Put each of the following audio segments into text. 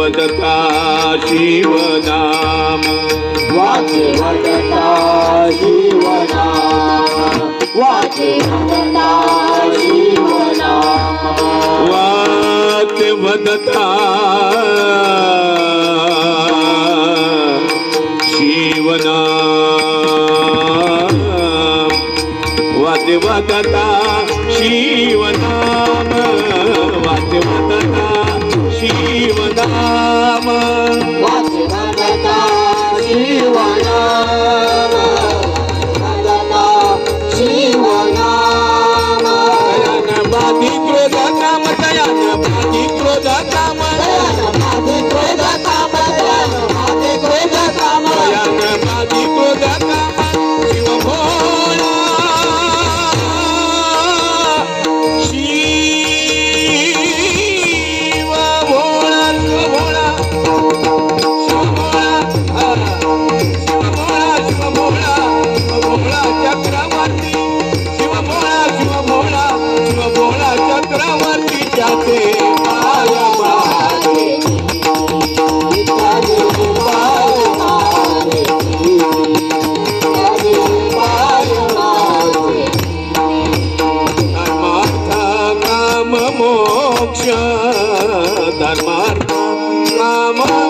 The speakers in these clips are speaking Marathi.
वदता शिवनाम। वाचे वदता शिवनाम। वाचे वदता शिवनाम। वाचे वदता शिवनाम। वाचे वदता शिवनाम। Dharma Namah.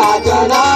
Kaja